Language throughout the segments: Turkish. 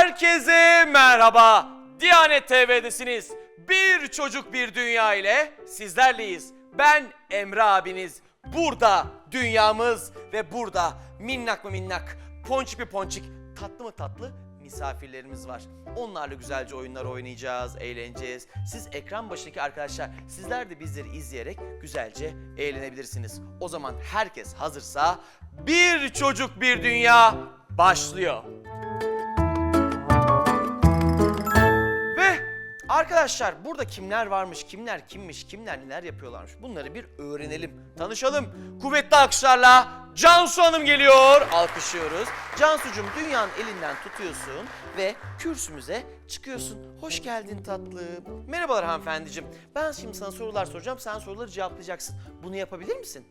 Herkese merhaba. Diyanet TV'desiniz. Bir çocuk bir dünya ile sizlerleyiz. Ben Emre abiniz. Burada dünyamız ve burada minnak mı minnak, ponçik mi ponçik, tatlı mı tatlı misafirlerimiz var. Onlarla güzelce oyunlar oynayacağız, eğleneceğiz. Siz ekran başındaki arkadaşlar, sizler de bizleri izleyerek güzelce eğlenebilirsiniz. O zaman herkes hazırsa bir çocuk bir dünya başlıyor. Arkadaşlar burada kimler varmış, kimler kimmiş, kimler neler yapıyorlarmış bunları bir öğrenelim, tanışalım. Kuvvetli alkışlarla Cansu Hanım geliyor. Alkışlıyoruz. Cansucuğum dünyanın elinden tutuyorsun ve kürsümüze çıkıyorsun. Hoş geldin tatlım. Merhabalar hanımefendiciğim. Ben şimdi sana sorular soracağım. Sen soruları cevaplayacaksın. Bunu yapabilir misin?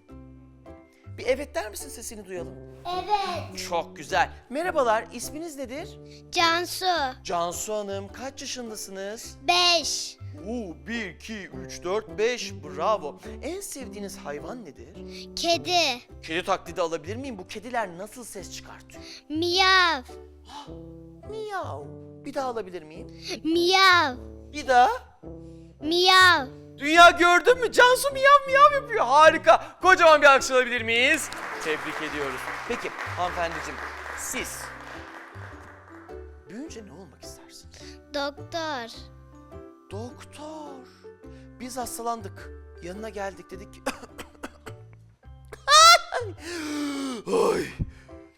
Bir evet der misin sesini duyalım? Evet. Çok güzel. Merhabalar, isminiz nedir? Cansu. Cansu Hanım, kaç yaşındasınız? 5. Oo, 1, 2, 3, 4, 5. Bravo. En sevdiğiniz hayvan nedir? Kedi. Kedi taklidi alabilir miyim? Bu kediler nasıl ses çıkartıyor? Miyav. Miyav. Bir daha alabilir miyim? Miyav. Bir daha. Miyav. Dünya gördün mü? Cansu miyav miyav yapıyor. Harika. Kocaman bir alkış alabilir miyiz? Tebrik ediyoruz. Peki hanımefendiciğim siz büyüyünce ne olmak istersiniz? Doktor. Doktor. Biz hastalandık. Yanına geldik dedik ki... Ay.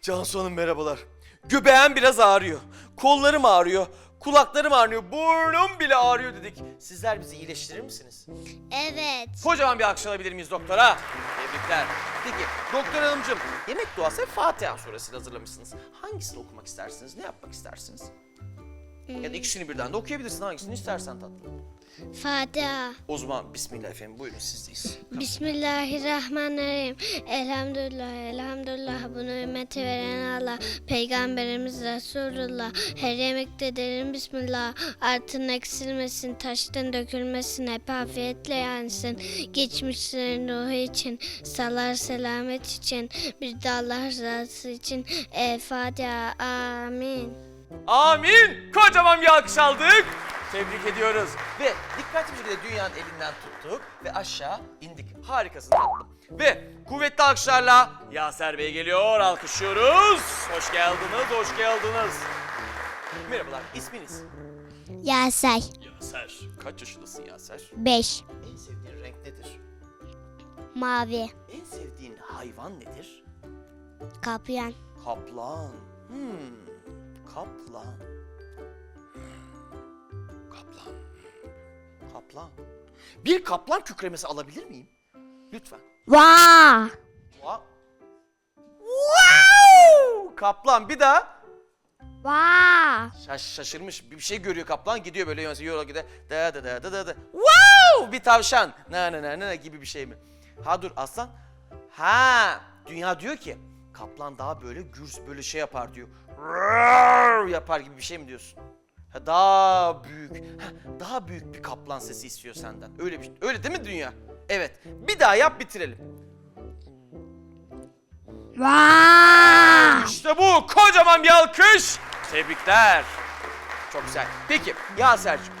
Cansu Hanım merhabalar. Göbeğim biraz ağrıyor. Kollarım ağrıyor. Kulaklarım ağrıyor. Burnum bile ağrıyor dedik. Sizler bizi iyileştirir misiniz? Evet. Kocaman bir alkış alabilir miyiz doktora? Tebrikler. Peki doktor hanımcığım yemek duası ve Fatiha suresini hazırlamışsınız. Hangisini okumak istersiniz? Ne yapmak istersiniz? Ya da ikisini birden de okuyabilirsin. Hangisini istersen tatlım. Fatiha. O zaman Bismillah efendim buyurun sizdeyiz. Bismillahirrahmanirrahim. Elhamdülillah, elhamdülillah. Bunu ümmeti veren Allah. Peygamberimiz Resulullah. Her yemekte derin Bismillah. Artın eksilmesin, taştan dökülmesin. Hep afiyetle yansın. Geçmişlerin ruhu için, salar selamet için, bir de Allah rızası için. El Fatiha. Amin. Amin. Kocaman bir alkış aldık. Tebrik ediyoruz. Ve dikkatli bir şekilde dünyanın elinden tuttuk ve aşağı indik. Harikasın tatlım. Ve kuvvetli alkışlarla Yaser Bey geliyor. Alkışlıyoruz. Hoş geldiniz, hoş geldiniz. Merhabalar, isminiz? Yasay. Yaser. Kaç yaşındasın Yaser? 5. En sevdiğin renk nedir? Mavi. En sevdiğin hayvan nedir? Kapyan. Kaplan. Hmm. Kaplan. Kaplan. Kaplan. Bir kaplan kükremesi alabilir miyim? Lütfen. Vaa. Wow. Wow! Kaplan bir daha. Vaa. Şaş, şaşırmış bir şey görüyor kaplan gidiyor böyle yönse yola gider. Da da da da da da. Wow! Bir tavşan. Na na na na gibi bir şey mi? Ha dur aslan. Ha dünya diyor ki kaplan daha böyle gürs böyle şey yapar diyor. Roar yapar gibi bir şey mi diyorsun? Ha, daha büyük. Ha, daha büyük bir kaplan sesi istiyor senden. Öyle bir öyle değil mi dünya? Evet. Bir daha yap bitirelim. Vaa. İşte bu. Kocaman bir alkış. Tebrikler. Çok güzel. Peki Yaser'cim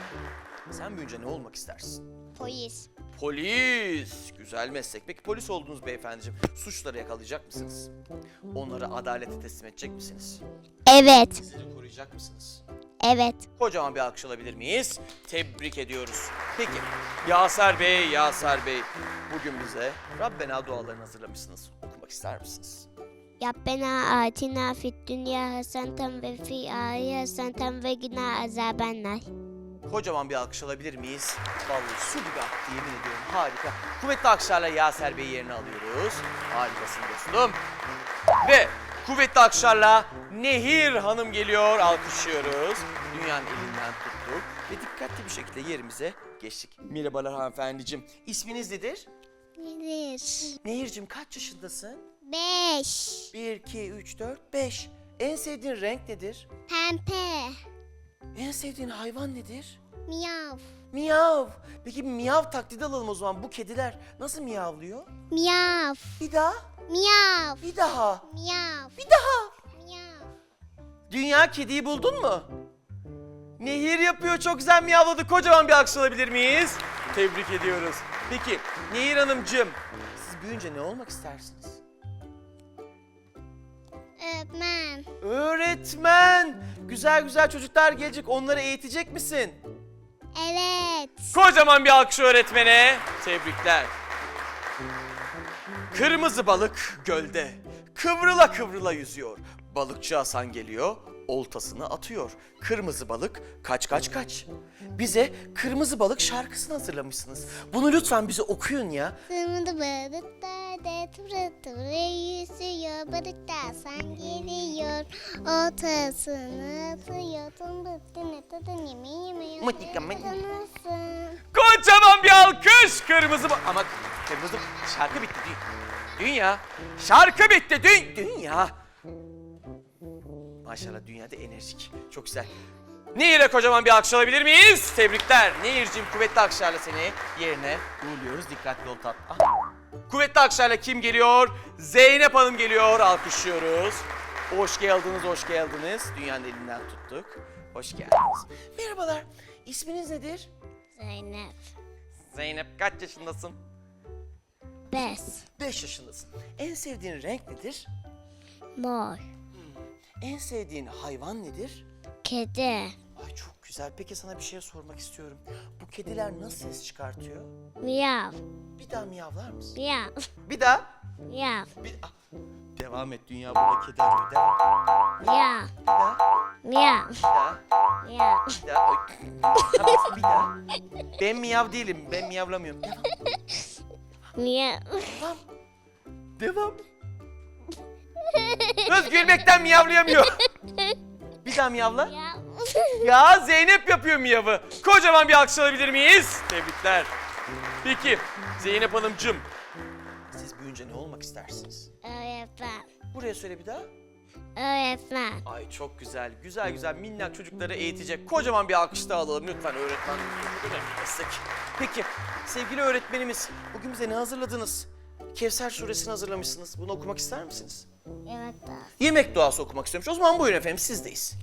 sen büyüyünce ne olmak istersin? Polis. Polis. Güzel meslek. Peki polis olduğunuz beyefendiciğim suçları yakalayacak mısınız? Onları adalete teslim edecek misiniz? Evet. Sizleri koruyacak mısınız? Evet. Kocaman bir alkış alabilir miyiz? Tebrik ediyoruz. Peki Yaser Bey, Yaser Bey bugün bize Rabbena dualarını hazırlamışsınız. Okumak ister misiniz? Rabbena atina fid dünya haseneten ve fi ahireti haseneten ve gina azabennar. Kocaman bir alkış alabilir miyiz? Vallahi su gibi aktı yemin ediyorum harika. Kuvvetli alkışlarla Yaser Bey yerine alıyoruz. Harikasın dostum. Ve kuvvetli alkışlarla Nehir Hanım geliyor. Alkışlıyoruz. Dünyanın elinden tuttuk ve dikkatli bir şekilde yerimize geçtik. Merhabalar hanımefendiciğim. İsminiz nedir? Nedir? Nehir'cim kaç yaşındasın? Beş. 1, 2, 3, 4, 5. En sevdiğin renk nedir? Pembe. En sevdiğin hayvan nedir? Miyav. Miyav. Peki miyav taklidi alalım o zaman. Bu kediler nasıl miyavlıyor? Miyav. Bir daha, Miyav. bir daha, Miyav. bir daha. Miyav. Dünya kediyi buldun mu? Nehir yapıyor çok güzel miyavladı. Kocaman bir alkış alabilir miyiz? Tebrik ediyoruz. Peki Nehir Hanımcığım siz büyüyünce ne olmak istersiniz? Öğretmen. Öğretmen. Güzel güzel çocuklar gelecek onları eğitecek misin? Evet. Kocaman bir alkış öğretmene. Tebrikler. Kırmızı balık gölde. Kıvrıla kıvrıla yüzüyor. Balıkçı Hasan geliyor, oltasını atıyor. Kırmızı balık kaç kaç kaç. Bize kırmızı balık şarkısını hazırlamışsınız. Bunu lütfen bize okuyun ya. Sımırdı balıklar da tıvırı tıvırı yüzüyor. Balıklar sen geliyor. Ortasını atıyor. Tımbıttın etadın yemeği yemiyor. Mıtıka. Nasılsın? Kocaman bir alkış. Kırmızı ba- Ama kırmızı şarkı bitti. Dü- Dünya. Şarkı bitti. Dün dünya. Maşallah dünyada enerjik. Çok güzel. Nehir'e kocaman bir alkış alabilir miyiz? Tebrikler. Nehir'cim kuvvetli alkışlarla seni yerine uğurluyoruz. Dikkatli ol tat. Ah. Kuvvetli alkışlarla kim geliyor? Zeynep Hanım geliyor. Alkışlıyoruz. Hoş geldiniz, hoş geldiniz. Dünyanın elinden tuttuk. Hoş geldiniz. Merhabalar. İsminiz nedir? Zeynep. Zeynep kaç yaşındasın? Beş. 5 yaşındasın. En sevdiğin renk nedir? Mor. En sevdiğin hayvan nedir? Kedi. Ay çok güzel. Peki sana bir şey sormak istiyorum. Kediler nasıl ses çıkartıyor? Miyav. Bir daha miyavlar mısın? Miyav. Bir daha. Miyav. Bir ah. Devam et dünya burada kedi arıyor. Devam. Miyav. Bir daha. Miyav. Bir daha. Miyav. Bir daha. Tamam bir daha. Ben miyav değilim. Ben miyavlamıyorum. Devam. Miyav. Devam. Devam. Kız gülmekten miyavlayamıyor. Bir daha miyavla. Miyav. Ya Zeynep yapıyor miyavı. Kocaman bir alkış alabilir miyiz? Tebrikler. Peki Zeynep Hanımcığım. Siz büyüyünce ne olmak istersiniz? Öğretmen. Buraya söyle bir daha. Öğretmen. Ay çok güzel, güzel güzel minnak çocukları eğitecek kocaman bir alkış da alalım lütfen öğretmen. Peki sevgili öğretmenimiz bugün bize ne hazırladınız? Kevser suresini hazırlamışsınız. Bunu okumak ister misiniz? Yemek daha. Yemek duası okumak istiyormuş. O zaman buyurun efendim sizdeyiz.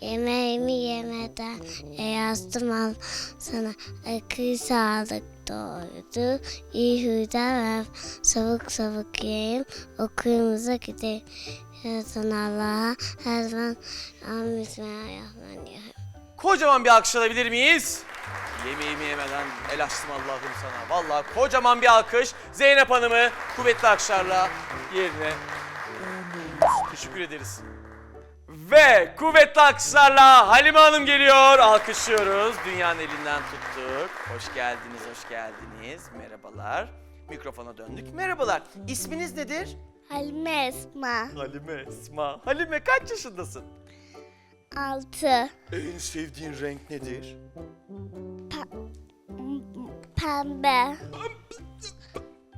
Yemeğimi yemeden yazdım al sana akıl sağlık doğrudu. İyi huyda ver savuk savuk yiyeyim okuyumuza gideyim. Yaratan Allah'a her zaman amin bismillahirrahmanirrahim. Kocaman bir alkış alabilir miyiz? Yemeğimi yemeden el açtım Allah'ım sana. Vallahi kocaman bir alkış. Zeynep Hanım'ı kuvvetli alkışlarla yerine. Teşekkür ederiz. Ve kuvvetli alkışlarla Halime Hanım geliyor. Alkışlıyoruz. Dünyanın elinden tuttuk. Hoş geldiniz, hoş geldiniz. Merhabalar. Mikrofona döndük. Merhabalar. İsminiz nedir? Halime Esma Halime Esma. Halime kaç yaşındasın? 6 En sevdiğin renk nedir? Pembe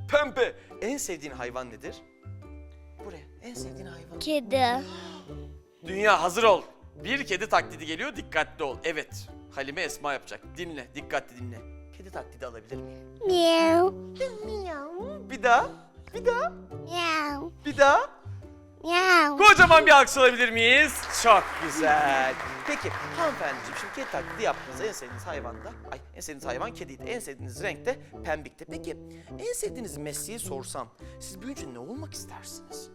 Pembe. En sevdiğin hayvan nedir? Buraya. En sevdiğin hayvan. Kedi Dünya hazır ol. Bir kedi taklidi geliyor. Dikkatli ol. Evet. Halime Esma yapacak. Dinle. Dikkatli dinle. Kedi taklidi alabilir miyim? Miyav Miyav Bir daha. Bir daha. Miyav Bir daha. Miyav Kocaman bir alkış alabilir miyiz? Çok güzel. Peki hanımefendiciğim şimdi kedi taklidi yaptınız. En sevdiğiniz hayvan da, ay en sevdiğiniz hayvan kediydi. En sevdiğiniz renk de pembikti. Peki en sevdiğiniz mesleği sorsam siz büyüyünce ne olmak istersiniz?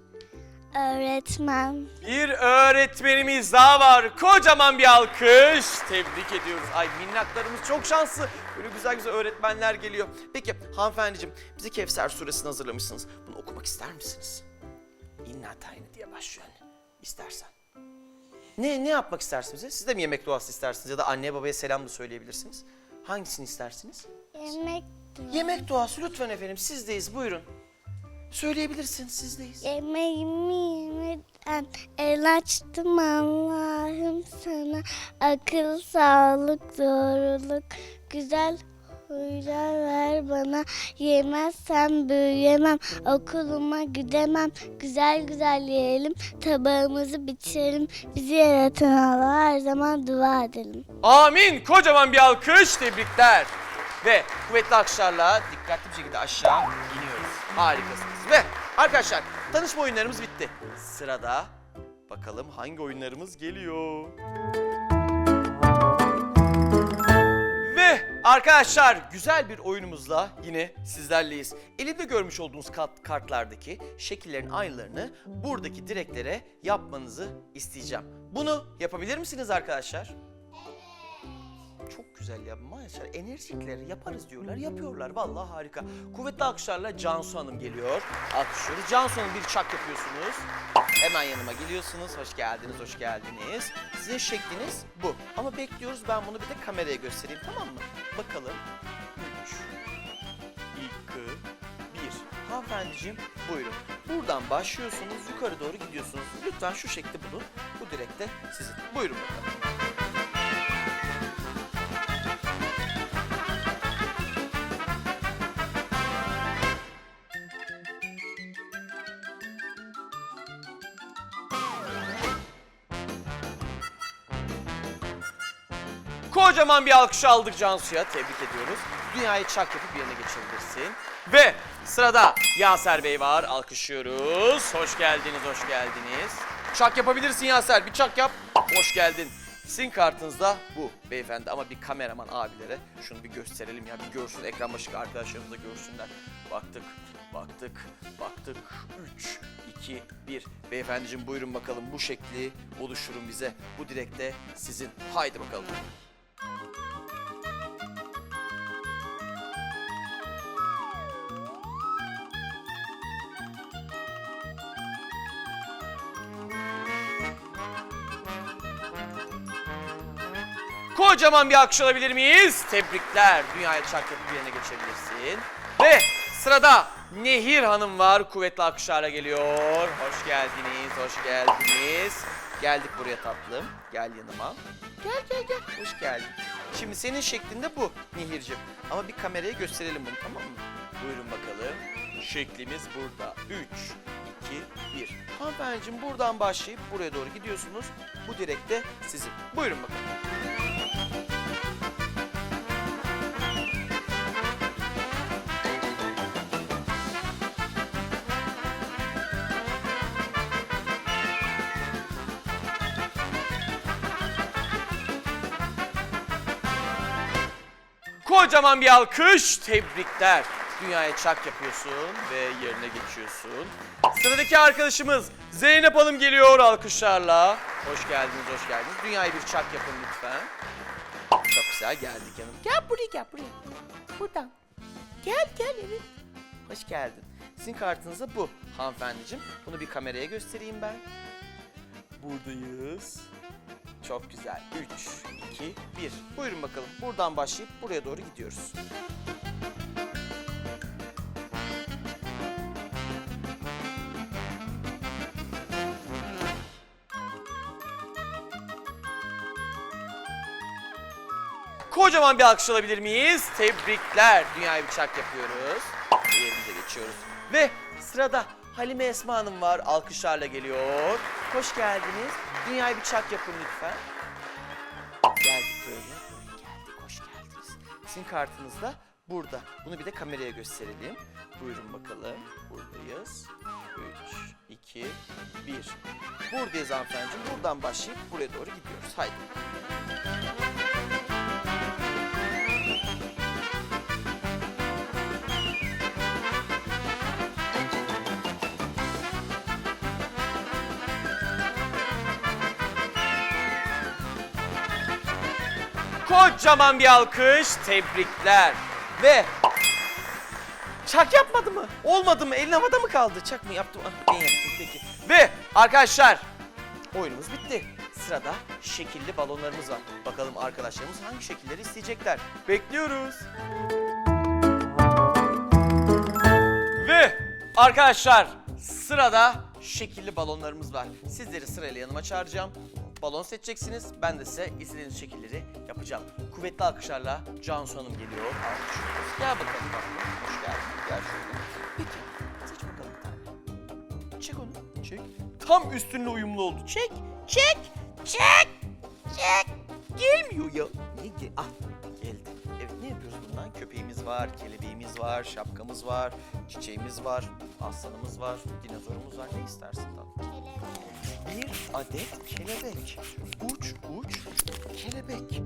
Öğretmen Bir öğretmenimiz daha var. Kocaman bir alkış. Tebrik ediyoruz. Ay minnaklarımız çok şanslı. Böyle güzel güzel öğretmenler geliyor. Peki hanımefendiciğim bize Kevser suresini hazırlamışsınız. Bunu okumak ister misiniz? İnna tayini diye başlıyor. İstersen. Ne ne yapmak istersiniz? Siz de mi yemek duası istersiniz ya da anneye babaya selam da söyleyebilirsiniz. Hangisini istersiniz? Yemek Yemek duası lütfen efendim sizdeyiz buyurun. Söyleyebilirsiniz sizdeyiz. Yemeğimi yemeden el açtım Allah'ım sana akıl, sağlık, doğruluk, güzel huylar ver bana. Yemezsem büyüyemem, okuluma gidemem. Güzel güzel yiyelim, tabağımızı bitirelim. Bizi yaratan Allah'a her zaman dua edelim. Amin. Kocaman bir alkış. Tebrikler. Ve kuvvetli alkışlarla dikkatli bir şekilde aşağı iniyoruz. Harikasınız. Ve arkadaşlar tanışma oyunlarımız bitti. Sırada bakalım hangi oyunlarımız geliyor. arkadaşlar güzel bir oyunumuzla yine sizlerleyiz. Elimde görmüş olduğunuz kat- kartlardaki şekillerin aynılarını buradaki direklere yapmanızı isteyeceğim. Bunu yapabilir misiniz arkadaşlar? Çok güzel ya maşallah enerjikler yaparız diyorlar yapıyorlar vallahi harika. Kuvvetli alkışlarla Cansu Hanım geliyor. Alkışlıyoruz. Cansu Hanım bir çak yapıyorsunuz. Hemen yanıma geliyorsunuz. Hoş geldiniz, hoş geldiniz. Sizin şekliniz bu. Ama bekliyoruz ben bunu bir de kameraya göstereyim tamam mı? Bakalım. 3, 2, 1. Hanımefendiciğim buyurun. Buradan başlıyorsunuz yukarı doğru gidiyorsunuz. Lütfen şu şekli bulun. Bu direkte sizin. Buyurun bakalım. Kocaman bir alkış aldık Cansu'ya. Tebrik ediyoruz. Dünyayı çak yapıp yerine geçebilirsin. Ve sırada Yaser Bey var. Alkışlıyoruz. Hoş geldiniz, hoş geldiniz. Çak yapabilirsin Yaser. Bir çak yap. Hoş geldin. Sizin kartınızda bu beyefendi ama bir kameraman abilere şunu bir gösterelim ya bir görsün ekran başındaki arkadaşlarımız da görsünler. Baktık, baktık, baktık. 3, 2, 1. Beyefendiciğim buyurun bakalım bu şekli oluşturun bize. Bu direkte sizin. Haydi bakalım. Kocaman bir alkış alabilir miyiz? Tebrikler. Dünyaya çak yapıp yerine geçebilirsin. Ve sırada Nehir Hanım var. Kuvvetli alkışlarla geliyor. Hoş geldiniz, hoş geldiniz. Geldik buraya tatlım. Gel yanıma. Gel gel gel. Hoş geldin. Şimdi senin şeklinde bu Nehir'cim. Ama bir kameraya gösterelim bunu tamam mı? Buyurun bakalım. Şeklimiz burada. 3, 2, 1. Hanımefendiciğim buradan başlayıp buraya doğru gidiyorsunuz. Bu direkte sizin. Buyurun bakalım. Kocaman bir alkış, tebrikler. Dünyaya çak yapıyorsun ve yerine geçiyorsun. Sıradaki arkadaşımız Zeynep Hanım geliyor alkışlarla. Hoş geldiniz, hoş geldiniz. Dünyaya bir çak yapın lütfen. Çok güzel geldik yanım. Gel buraya, gel buraya. Buradan. Gel, gel evet. Hoş geldin. Sizin kartınızda bu hanımefendiciğim. Bunu bir kameraya göstereyim ben. Buradayız. Çok güzel. 3, 2, 1. Buyurun bakalım. Buradan başlayıp buraya doğru gidiyoruz. Kocaman bir alkış alabilir miyiz? Tebrikler. Dünyaya bir çak yapıyoruz. Yerimize geçiyoruz. Ve sırada Halime Esma Hanım var. Alkışlarla geliyor. Hoş geldiniz. Dünyaya bir çak yapın lütfen. Geldik böyle. Böyle geldik. Hoş geldiniz. Sizin kartınız da burada. Bunu bir de kameraya gösterelim. Buyurun bakalım. Buradayız. 3, 2, 1. Buradayız hanımefendiciğim. Buradan başlayıp buraya doğru gidiyoruz. Haydi. Kocaman bir alkış, tebrikler. Ve çak yapmadı mı? Olmadı mı? Elin havada mı kaldı? Çak mı yaptım? Ah, ben yaptım peki. Ve arkadaşlar oyunumuz bitti. Sırada şekilli balonlarımız var. Bakalım arkadaşlarımız hangi şekilleri isteyecekler. Bekliyoruz. Ve arkadaşlar sırada şekilli balonlarımız var. Sizleri sırayla yanıma çağıracağım. Balon seçeceksiniz. Ben de size istediğiniz şekilleri yapacağım. Kuvvetli alkışlarla Cansu Hanım geliyor. Alkışlıyoruz. Gel bakalım bak. Hoş geldin. Gel şöyle. Peki. Seç bakalım bir tane. Çek onu. Çek. Tam üstünle uyumlu oldu. Çek. Çek. Çek. Çek. Gelmiyor ya. Niye gel? Ah geldi. Evet ne yapıyoruz bundan? Köpeğimiz var, kelebeğimiz var, şapkamız var, çiçeğimiz var, aslanımız var, dinozorumuz var. Ne istersin tatlım? Bir adet kelebek. Uç uç kelebek.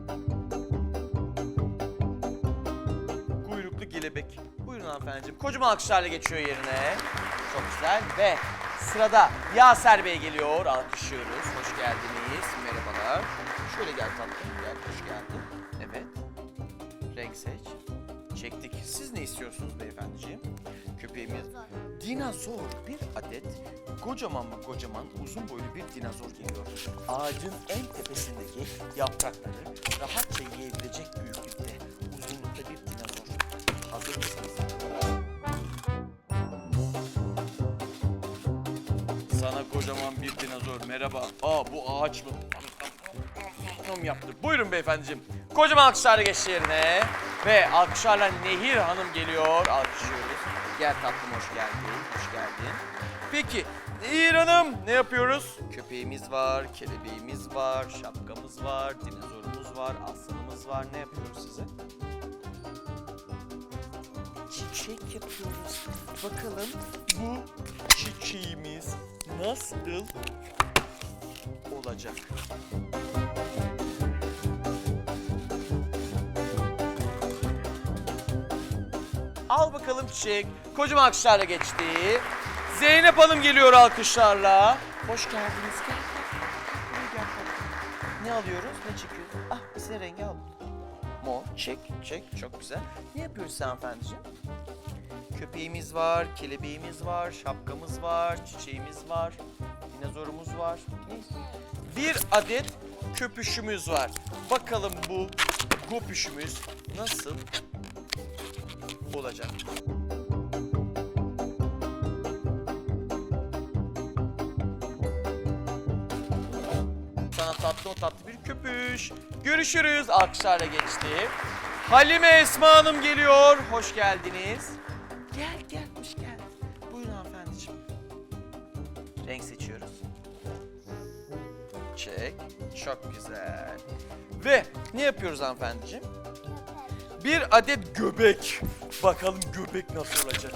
kelebek. Buyurun hanımefendiciğim. Kocaman alkışlarla geçiyor yerine. Çok güzel ve sırada Yaser Bey geliyor. Alkışlıyoruz. Hoş geldiniz. Merhabalar. Şöyle gel tatlım. Gel. Hoş geldin. Evet. Renk seç. Çektik. Siz ne istiyorsunuz beyefendiciğim? Köpeğimiz dinozor bir adet kocaman mı kocaman uzun boylu bir dinozor geliyor. Ağacın en tepesindeki yaprakları rahatça yiyebilecek büyüklükte uzunlukta bir dinozor. Hazır mısınız? Sana kocaman bir dinozor merhaba. Aa bu ağaç mı? Hanım yaptı. Buyurun beyefendiciğim. Kocaman alkışlarla geçti yerine. Ve alkışlarla Nehir Hanım geliyor. Alkışlıyoruz. Gel tatlım hoş geldin. Hoş geldin. Peki Nehir Hanım ne yapıyoruz? Köpeğimiz var, kelebeğimiz var, şapkamız var, dinozorumuz var, aslanımız var. Ne yapıyoruz size? Çiçek yapıyoruz. Bakalım bu çiçeğimiz nasıl olacak? Bakalım çiçek. Kocaman alkışlarla geçti. Zeynep Hanım geliyor alkışlarla. Hoş geldiniz. Gel, gel. Gel. Ne alıyoruz? Ne çekiyoruz? Ah bize rengi al. Mor, çek, çek. Çok güzel. Ne yapıyoruz sen hanımefendiciğim? Köpeğimiz var, kelebeğimiz var, şapkamız var, çiçeğimiz var, dinozorumuz var. Bir adet köpüşümüz var. Bakalım bu köpüşümüz nasıl olacak? Sana tatlı o tatlı bir köpüş. Görüşürüz. Alkışlarla geçti. Halime Esma Hanım geliyor. Hoş geldiniz. Gel gel hoş geldin. Buyurun hanımefendiciğim. Renk seçiyoruz. Çek. Çok güzel. Ve ne yapıyoruz hanımefendiciğim? Bir adet göbek. Bakalım göbek nasıl olacak?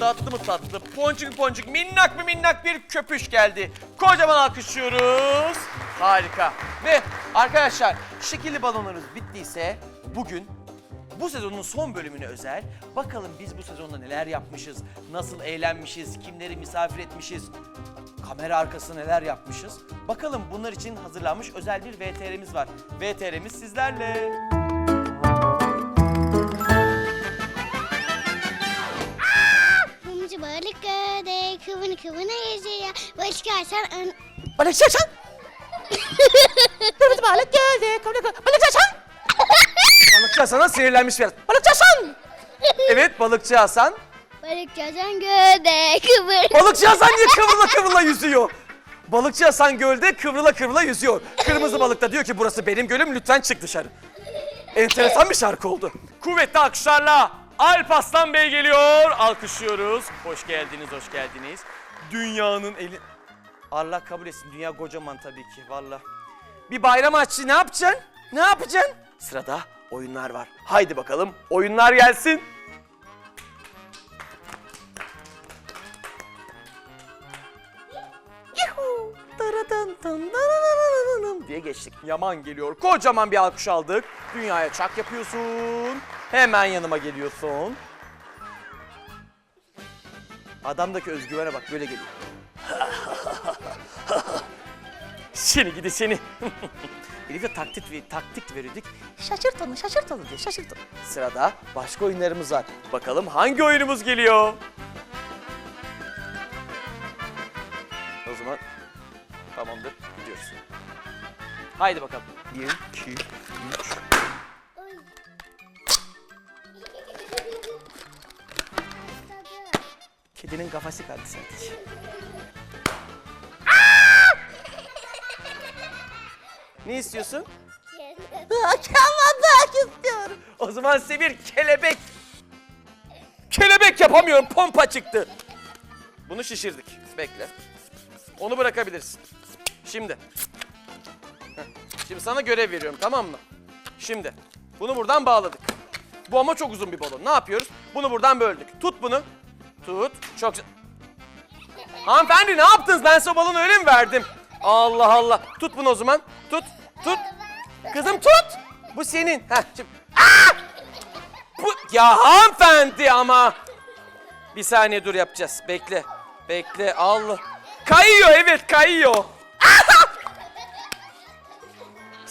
Tatlı mı tatlı, poncuk poncuk, minnak mı minnak bir köpüş geldi. Kocaman alkışlıyoruz. Harika. Ve arkadaşlar şekilli balonlarımız bittiyse bugün bu sezonun son bölümüne özel bakalım biz bu sezonda neler yapmışız, nasıl eğlenmişiz, kimleri misafir etmişiz, kamera arkası neler yapmışız. Bakalım bunlar için hazırlanmış özel bir VTR'miz var. VTR'miz sizlerle. Mumcu balık göde kıvını kıvını yüzüyor. Balık çıkarsan ön... Balık şaşan. Kırmızı balık geldi. Balık şaşan. Balıkçı Hasan'a sinirlenmiş biraz. Balıkçı Hasan. Evet balıkçı Hasan. Balık çıkarsan göde kıvır. Balıkçı Hasan niye kıvrıla kıvrıla yüzüyor? Balıkçı Hasan gölde kıvrıla kıvrıla yüzüyor. Kırmızı balık da diyor ki burası benim gölüm lütfen çık dışarı. Enteresan bir şarkı oldu. Kuvvetli alkışlarla Alp Aslan Bey geliyor. Alkışlıyoruz. Hoş geldiniz, hoş geldiniz. Dünyanın eli... Allah kabul etsin. Dünya kocaman tabii ki valla. Bir bayram açı ne yapacaksın? Ne yapacaksın? Sırada oyunlar var. Haydi bakalım oyunlar gelsin. Diye geçtik. Yaman geliyor. Kocaman bir alkış aldık. Dünyaya çak yapıyorsun. Hemen yanıma geliyorsun. Adamdaki özgüvene bak böyle geliyor. seni gidi seni. Elif'e taktik, taktik verirdik. Şaşırt onu, şaşırt onu diye şaşırt onu. Sırada başka oyunlarımız var. Bakalım hangi oyunumuz geliyor? Tamamdır gidiyoruz. Haydi bakalım. Bir, iki, üç. Kedinin kafası kaldı sadece. ne istiyorsun? Kalabalık istiyorum. O zaman size bir kelebek. Kelebek yapamıyorum pompa çıktı. Bunu şişirdik. Bekle. Onu bırakabilirsin. Şimdi. Şimdi sana görev veriyorum tamam mı? Şimdi. Bunu buradan bağladık. Bu ama çok uzun bir balon. Ne yapıyoruz? Bunu buradan böldük. Tut bunu. Tut. Çok. Hanımefendi ne yaptınız? Ben size balonu öyle mi verdim? Allah Allah. Tut bunu o zaman. Tut. Tut. Kızım tut. Bu senin. Heh, şimdi. Aa! Bu, ya hanımefendi ama. Bir saniye dur yapacağız. Bekle. Bekle. Allah. Kayıyor evet kayıyor.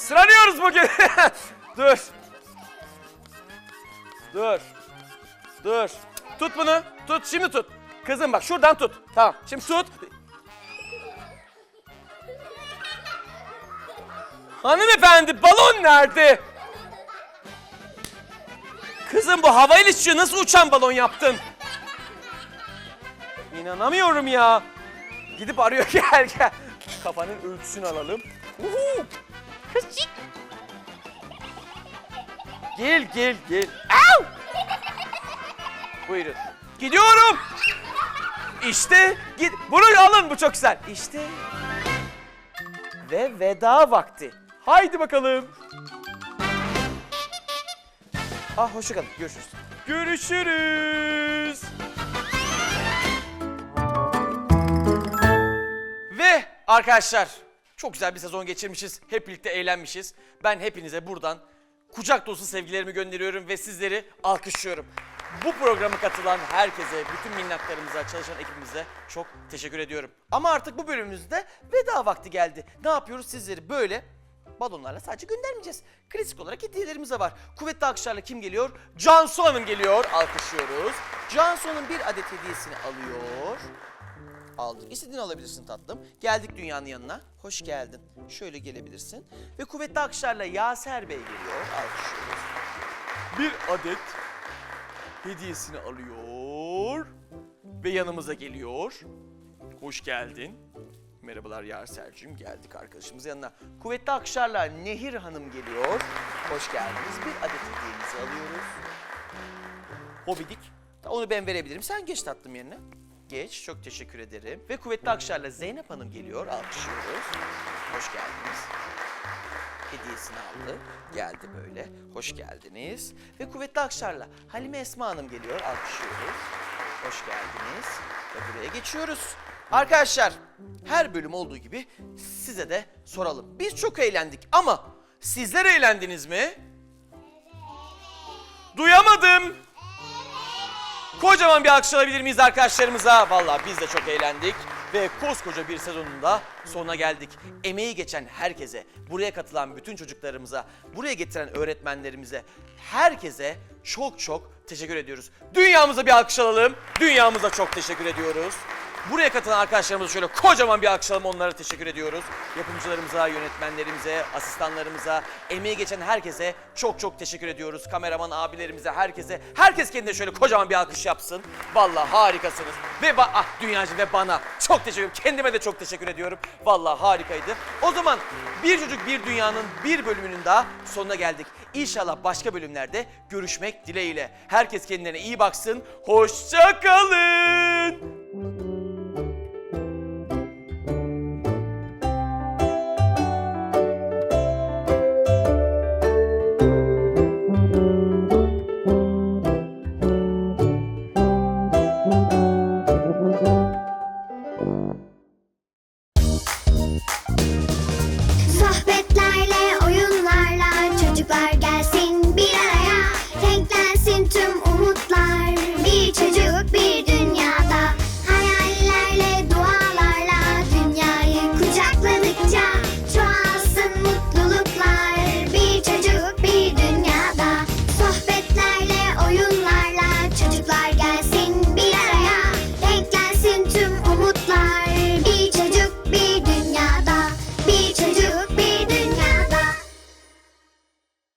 Sıranıyoruz bugün. dur. Dur. Dur. Tut bunu. Tut şimdi tut. Kızım bak şuradan tut. Tamam. Şimdi tut. Hanımefendi balon nerede? Kızım bu havayla uçuyor. Nasıl uçan balon yaptın? İnanamıyorum ya. Gidip arıyor gel gel. Kafanın ölçüsünü alalım. Uhu. Kızcık. Gel gel gel. Au! Buyurun. Gidiyorum. İşte git. Bunu alın bu çok güzel. İşte. Ve veda vakti. Haydi bakalım. Ah hoşça kalın. Görüşürüz. Görüşürüz. Ve arkadaşlar çok güzel bir sezon geçirmişiz. Hep birlikte eğlenmişiz. Ben hepinize buradan kucak dolusu sevgilerimi gönderiyorum ve sizleri alkışlıyorum. Bu programa katılan herkese, bütün minnaklarımıza, çalışan ekibimize çok teşekkür ediyorum. Ama artık bu bölümümüzde veda vakti geldi. Ne yapıyoruz sizleri böyle balonlarla sadece göndermeyeceğiz. Klasik olarak hediyelerimiz de var. Kuvvetli alkışlarla kim geliyor? Cansu Hanım geliyor. Alkışlıyoruz. Cansu Hanım bir adet hediyesini alıyor. Aldık. İstediğini alabilirsin tatlım. Geldik dünyanın yanına. Hoş geldin. Şöyle gelebilirsin. Ve kuvvetli alkışlarla Yaser Bey geliyor. Alkışlıyoruz. Bir adet hediyesini alıyor. Ve yanımıza geliyor. Hoş geldin. Merhabalar Yaser'cim. Geldik arkadaşımızın yanına. Kuvvetli alkışlarla Nehir Hanım geliyor. Hoş geldiniz. Bir adet hediyenizi alıyoruz. Hobidik. Onu ben verebilirim. Sen geç tatlım yerine. Geç. Çok teşekkür ederim. Ve kuvvetli alkışlarla Zeynep Hanım geliyor. Alkışlıyoruz. Hoş geldiniz. Hediyesini aldı. Geldi böyle. Hoş geldiniz. Ve kuvvetli alkışlarla Halime Esma Hanım geliyor. Alkışlıyoruz. Hoş geldiniz. Ve buraya geçiyoruz. Arkadaşlar her bölüm olduğu gibi size de soralım. Biz çok eğlendik ama sizler eğlendiniz mi? Duyamadım. Kocaman bir alkış alabilir miyiz arkadaşlarımıza? Vallahi biz de çok eğlendik ve koskoca bir sezonun da sonuna geldik. Emeği geçen herkese, buraya katılan bütün çocuklarımıza, buraya getiren öğretmenlerimize, herkese çok çok teşekkür ediyoruz. Dünyamıza bir alkış alalım. Dünyamıza çok teşekkür ediyoruz. Buraya katılan arkadaşlarımıza şöyle kocaman bir alalım. Onlara teşekkür ediyoruz. Yapımcılarımıza, yönetmenlerimize, asistanlarımıza, emeği geçen herkese çok çok teşekkür ediyoruz. Kameraman abilerimize, herkese. Herkes kendine şöyle kocaman bir alkış yapsın. Vallahi harikasınız. Ve ba- ah dünyacı ve bana çok teşekkür ederim. Kendime de çok teşekkür ediyorum. Vallahi harikaydı. O zaman bir çocuk bir dünyanın bir bölümünün daha sonuna geldik. İnşallah başka bölümlerde görüşmek dileğiyle. Herkes kendine iyi baksın. Hoşça kalın.